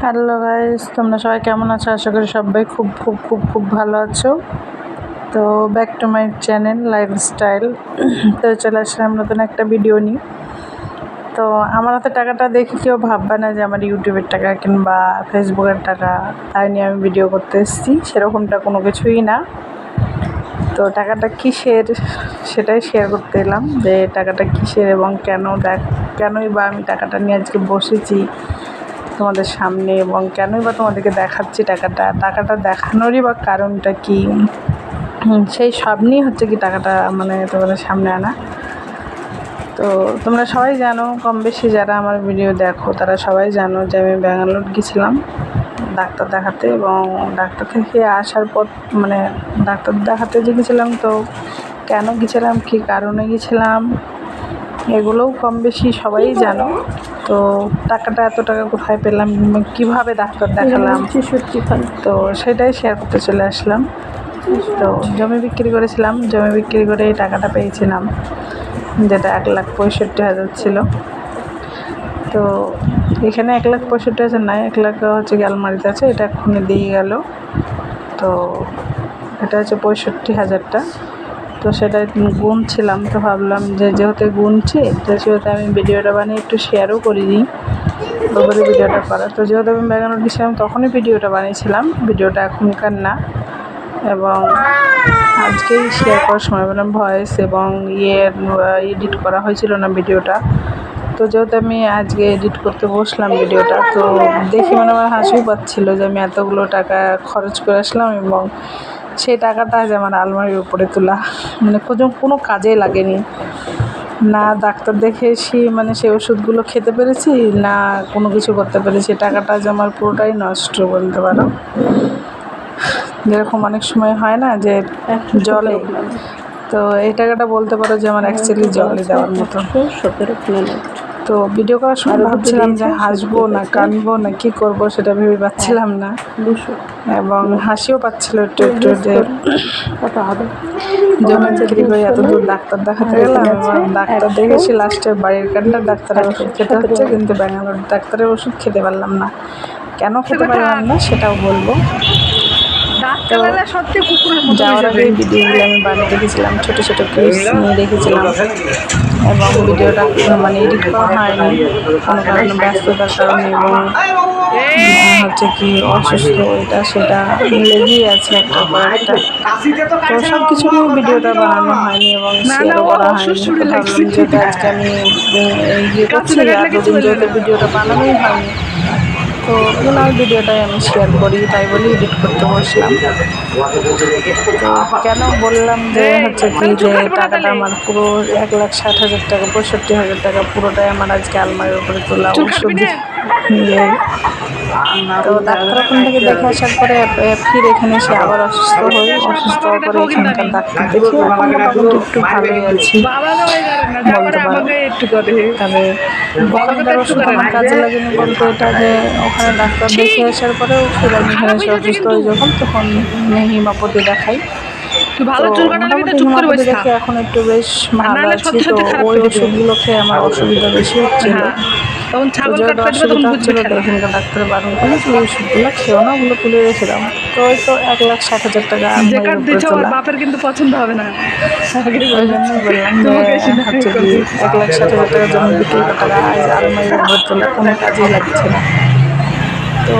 Hello guys তোমরা সবাই কেমন আছো? আশা করি সবাই খুব খুব খুব খুব ভালো আছো। তো back to my channel lifestyle তো চলে আসলাম নতুন একটা ভিডিও নিয়ে। তো আমার হাতে টাকাটা দেখে কেউ ভাববে না যে আমার ইউটিউবের টাকা কিংবা ফেসবুকের টাকা, তাই নিয়ে আমি ভিডিও করতে এসেছি। সেরকমটা কোনো কিছুই না। তো টাকাটা কিসের? সেটাই শেয়ার করতে এলাম যে টাকাটা কিসের এবং কেন দেখ, কেনই বা আমি টাকাটা নিয়ে আজকে বসেছি। তোমাদের সামনে এবং কেনই বা তোমাদেরকে দেখাচ্ছি টাকাটা টাকাটা দেখানোরই বা কারণটা কি? সেই সব নিয়ে হচ্ছে কি টাকাটা মানে তোমাদের সামনে আনা। তো তোমরা সবাই জানো কম বেশি যারা আমার ভিডিও দেখো, তারা সবাই জানো যে আমি ব্যাঙ্গালোর গেছিলাম ডাক্তার দেখাতে এবং ডাক্তার থেকে আসার পর মানে ডাক্তার দেখাতে যে গেছিলাম তো কেন গেছিলাম, কী কারণে গেছিলাম এগুলোও কম বেশি সবাই জানো। তো টাকাটা এত টাকা কোথায় পেলাম কীভাবে ডাক্তার দেখালাম? তো সেটাই শেয়ার করতে চলে আসলাম। তো জমি বিক্রি করেছিলাম জমি বিক্রি করে এই টাকাটা পেয়েছিলাম যেটা এক লাখ পঁয়ষট্টি হাজার ছিল। তো এখানে এক লাখ পঁয়ষট্টি হাজার নাই এক লাখ হচ্ছে কি আলমারিতে আছে এটা এক্ষুনি দিয়ে গেল। তো এটা হচ্ছে পঁয়ষট্টি হাজারটা। তো সেটা গুনছিলাম, তো ভাবলাম যে যেহেতু গুনছি, তো সেহেতু আমি ভিডিওটা বানিয়ে একটু শেয়ারও করে দিই ওপরে ভিডিওটা করা। তো যেহেতু আমি ব্যাঙ্গালোর গেছিলাম, তখনই ভিডিওটা বানিয়েছিলাম, ভিডিওটা এখনকার না। এবং আজকেই শেয়ার করার সময় পেলাম ভয়েস এবং ইয়ে এডিট করা হয়েছিল না ভিডিওটা। তো যেহেতু আমি আজকে এডিট করতে বসলাম ভিডিওটা, তো দেখি মানে আমার হাসিও পাচ্ছিল যে আমি এতগুলো টাকা খরচ করে আসলাম এবং সেই টাকাটা আজ আমার আলমারির উপরে তোলা মানে কোনো কোনো কাজে লাগেনি না ডাক্তার দেখে এসে মানে সেই ওষুধগুলো খেতে পেরেছি না কোনো কিছু করতে পেরেছি টাকাটা আজ আমার পুরোটাই নষ্ট বলতে পারো যেরকম অনেক সময় হয় না যে জলে তো এই টাকাটা বলতে পারো যে আমার অ্যাকচুয়ালি জলে দেওয়ার মতো তো ভিডিও করার সময় ভাবছিলাম যে? হাসবো না কানবো না কি করব সেটা ভেবে পাচ্ছিলাম না। এবং হাসিও পাচ্ছিল একটু একটু যে জমি বিক্রি করে এত দূর ডাক্তার দেখাতে গেলাম এবং ডাক্তার দেখেছি লাস্টে বাড়ির কান্ডা ডাক্তারের ওষুধ খেতে হচ্ছে কিন্তু ব্যাঙ্গালোর ডাক্তারের ওষুধ খেতে পারলাম না। কেন খেতে পারলাম না সেটাও বলব। রাত্রেবেলা সত্যি কুকুরের মতো যাওয়ার আগে ভিডিওগুলো আমি বানিয়ে রেখেছিলাম ছোটো ছোটো ক্লিপস নিয়ে রেখেছিলাম এবং ভিডিওটা মানে এডিট করা হয়নি কোনো কারণে ব্যস্ততার কারণে এবং হচ্ছে কি অসুস্থ এটা সেটা লেগেই আছে একটা একটা তো সব কিছু নিয়ে ভিডিওটা বানানো হয়নি এবং শেয়ারও করা হয়নি। তো ভাবলাম যেহেতু আজকে আমি ইয়ে করছি আর দুদিন যেহেতু ভিডিওটা বানানোই হয়নি তো ওনার ভিডিওটাই আমি শেয়ার করি তাই বলে এডিট করতে বসলাম। তো কেন বললাম যে হচ্ছে কি যে টাকাটা আমার পুরো এক লাখ ষাট হাজার টাকা পঁয়ষট্টি হাজার টাকা পুরোটাই আমার আজকে আলমারির উপরে তোলা ওষুধ নিয়ে তো ডাক্তার ওখান থেকে দেখে আসার পরে ফির এখানে এসে আবার অসুস্থ হই অসুস্থ হওয়ার পরে এখানকার ডাক্তার দেখি এখন মোটামুটি একটু ভালোই আছি। কাজে লাগেনি বলতে এটা যে ওখানে ডাক্তার দেখে আসার পরে এখানে এসে অসুস্থ হয়ে যখন তখন মেহিমাপতি দেখাই। তুই ভালো চুল কাটাবি মোটামুটি চুপ করে বসে থাক। এখন একটু বেশ ভালো আছি তো ওই ওষুধগুলো খেয়ে আমার অসুবিধা বেশি হচ্ছিল হ্যাঁ তখন ছাগল কাটতে দিবে তখন বুঝবি হচ্ছিল তো খেলা। এখানকার ডাক্তার বারণ করল ওই ওষুধগুলো খেও না ওগুলো তুলে রেখে দাও তো ওই তো এক লাখ ষাট হাজার টাকা যে উপরে দিচ্ছে তোলা বাপের কিন্তু পছন্দ হবে না। ওই বললাম যে হচ্ছে কি এক লাখ ষাট হাজার টাকা জমি বিক্রি করা টাকা উপর তোলা কোনো কাজেই লাগছে না। তো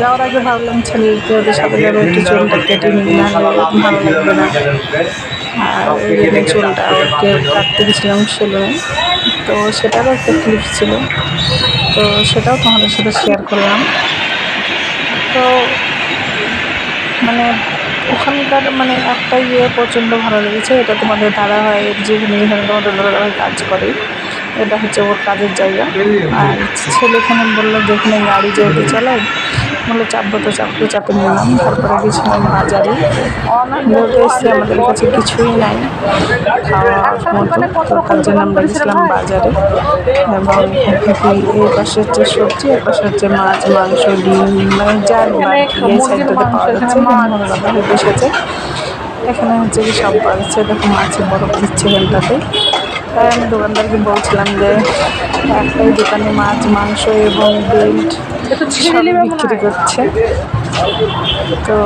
যাওয়ার আগে ভাবলাম ছেলেকে ওদের সাথে যাবে একটু চুলটা কেটে নিই না ভালো লাগবে না। আর ওই চুলটা ওকে কাটতে গেছিলাম সেলুনে তো সেটারও একটা ক্লিপ ছিল। তো সেটাও তোমাদের সাথে শেয়ার করলাম। তো মানে ওখানকার মানে একটা ইয়ে প্রচণ্ড ভালো লেগেছে এটা তোমাদের দাদা হয় যেখানে যেখানে তোমাদের দাদা ভাই কাজ করে। এটা হচ্ছে ওর কাজের জায়গা। আর ছেলেখানে বলল যেখানে গাড়ি যেহেতু চালায় বলল চাপবো তো চাপবো চাপে নিলাম। তারপরে গেছিলাম বাজারে। যেহেতু এসে আমাদের কাছে কিছুই নাই। খাওয়ার মতো তার জন্য আমরা গেছিলাম বাজারে। এবং এই পাশে হচ্ছে সবজি এক পাশে হচ্ছে মাছ মাংস ডিম মানে যা এই সাইডটাতে পাওয়া যাচ্ছে। বাজারে বসেছে এখানে হচ্ছে কি সব পাওয়া যাচ্ছে। দেখো মাছের বরফ দিচ্ছে এখানটাতে। তাই আমি দোকানদারকে বলছিলাম যে একটাই দোকানে মাছ মাংস এবং বেল্ট বিক্রি করছে। তো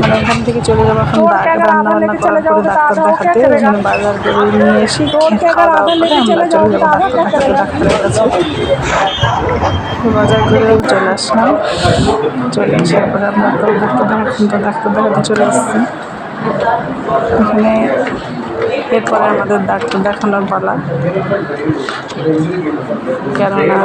মানে এখান থেকে চলে যাব এখন রান্না বান্না করার পরে ডাক্তার দেখাতে ওই জন্য বাজার করে নিয়ে এসে খাওয়া দাওয়া করে আমরা চলে যাব ডাক্তার দেখাতে ডাক্তারের কাছে। বাজার করে চলে আসলাম। চলে আসার পরে আমরা ডাক্তার দেখাচ্ছি তো ডাক্তার দেখাতে চলে এসেছি। এখানে এরপরে আমাদের ডাক্তার দেখানোর পালা কেননা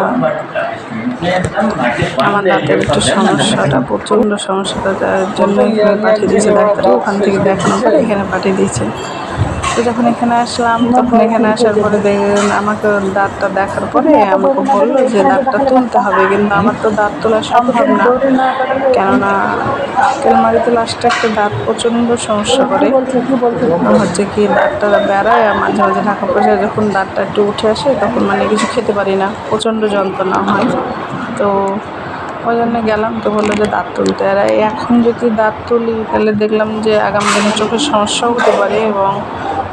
আমার দাঁতের একটু সমস্যাটা, প্রচণ্ড সমস্যাটা তার জন্য পাঠিয়ে দিয়েছে ডাক্তার। ওখান থেকে দেখানোর পরে এখানে পাঠিয়ে দিয়েছে। তো যখন এখানে আসলাম, তখন এখানে আসার পরে আমাকে দাঁতটা দেখার পরে আমাকে বলল যে দাঁতটা তুলতে হবে, কিন্তু আমার তো দাঁত তোলা সম্ভব না। কেননা তেলমারিতে লাস্টে একটা দাঁত প্রচণ্ড সমস্যা করে। হচ্ছে কি দাঁতটা বেড়ায় মাঝে মাঝে ঢাকা পয়সা যখন দাঁতটা একটু উঠে আসে, তখন মানে কিছু খেতে পারি না, প্রচণ্ড যন্ত্রণা হয়। তো ওই জন্য গেলাম, তো বলল যে দাঁত তুলতে। আর এখন যদি দাঁত তুলি, তাহলে দেখলাম যে আগামী দিনে চোখের সমস্যাও হতে পারে এবং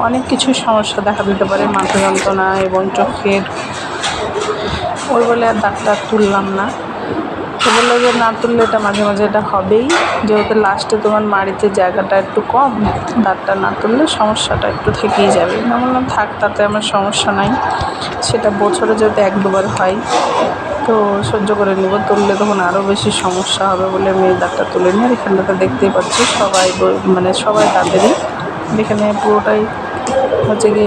অনেক কিছুই সমস্যা দেখা দিতে পারে মাথা যন্ত্রণা এবং চোখের। ওই বলে আর দাঁতটা তুললাম না। তো বলল যে, না তুললে এটা মাঝে মাঝে এটা হবেই। যেহেতু লাস্টে তোমার মাড়িতে জায়গাটা একটু কম, দাঁতটা না তুললে সমস্যাটা একটু থেকেই যাবে। আমি বললাম, থাক, তাতে আমার সমস্যা নাই। সেটা বছরে যেহেতু এক দুবার হয়, তো সহ্য করে নেব। তুললে তখন আরও বেশি সমস্যা হবে বলে আমি দাঁতটা তুলে নিই। আর এখানটাতে দেখতেই পাচ্ছি, সবাই মানে সবাই দাঁতেরই। এখানে পুরোটাই হচ্ছে কি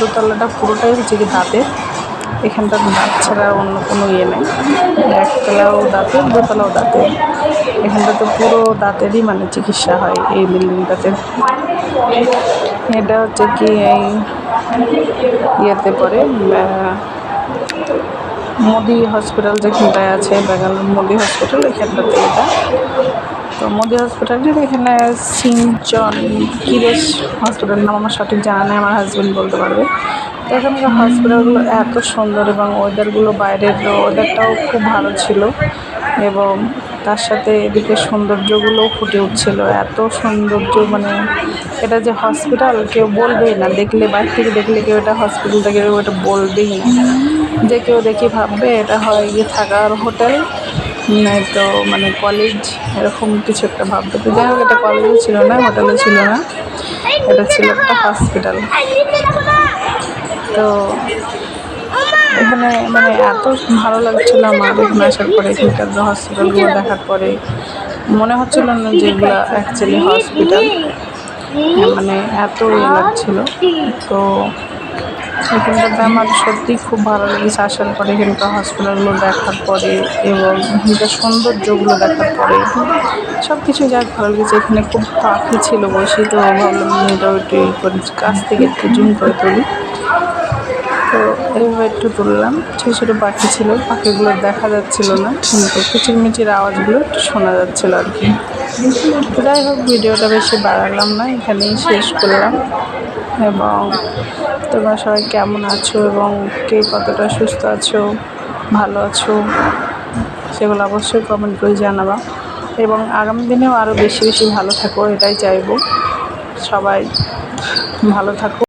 দোতলাটা পুরোটাই হচ্ছে কি দাঁতের এখানটা দাঁত ছাড়া অন্য কোনো ইয়ে নেই। একতলাও দাঁতের দোতলাও দাঁতের এখানটাতে পুরো দাঁতেরই মানে চিকিৎসা হয় এই বিল্ডিংটাতে। এটা হচ্ছে কি এই ইয়েতে পরে মোদি হসপিটাল যেখানটায় আছে ব্যাঙ্গালোর মোদি হসপিটাল এখানটাতে এটা। তো মোদি হসপিটাল হসপিটালের এখানে সিঞ্চন কিরেশ হসপিটাল নাম আমার সঠিক জানা নেই, আমার হাজব্যান্ড বলতে পারবে। তো এখানকার হসপিটালগুলো এত সুন্দর এবং ওয়েদারগুলো বাইরের ওয়েদারটাও খুব ভালো ছিল এবং তার সাথে এদিকে সৌন্দর্যগুলোও ফুটে উঠছিল। এত সৌন্দর্য মানে এটা যে হসপিটাল কেউ বলবেই না। দেখলে বাইরে থেকে দেখলে কেউ এটা হসপিটাল থেকে কেউ এটা বলবেই না। যে কেউ দেখি ভাববে এটা হয় গিয়ে থাকার হোটেল নয়তো মানে কলেজ এরকম কিছু একটা ভাববে তো যাই হোক, এটা কলেজে ছিল না হোটেলে ছিল না। এটা ছিল একটা হসপিটাল তো এখানে মানে এত ভালো লাগছিল আমার এখানে আসার পরে, এখানকার হসপিটালগুলো দেখার পরে। মনে হচ্ছিল না যে এগুলো অ্যাকচুয়ালি হসপিটাল মানে এত ইয়ে লাগছিল। তো এখানটাতে আমার সত্যি খুব ভালো লেগেছে আসার পরে এখানকার হসপিটালগুলো দেখার পরে এবং এখানকার সৌন্দর্যগুলো দেখার পরে। সব কিছু যাক, ভালো লেগেছে। এখানে খুব পাখি ছিল বসে, তো ভাবলাম এটা একটু ই করে কাছ থেকে একটু জুম করে তুলি। তো এইভাবে একটু তুললাম। ছোটো ছোটো পাখি ছিল, পাখিগুলো দেখা যাচ্ছিল না, কিন্তু কিচিরমিচির আওয়াজগুলো একটু শোনা যাচ্ছিল আর কি। যাই হোক, ভিডিওটা বেশি বাড়ালাম না, এখানেই শেষ করলাম। এবং তোমরা সবাই কেমন আছো এবং কে কতটা সুস্থ আছো, ভালো আছো, সেগুলো অবশ্যই কমেন্ট করে জানাবা। এবং আগামী দিনেও আরও বেশি বেশি ভালো থাকো, এটাই চাইব। সবাই ভালো থাকো।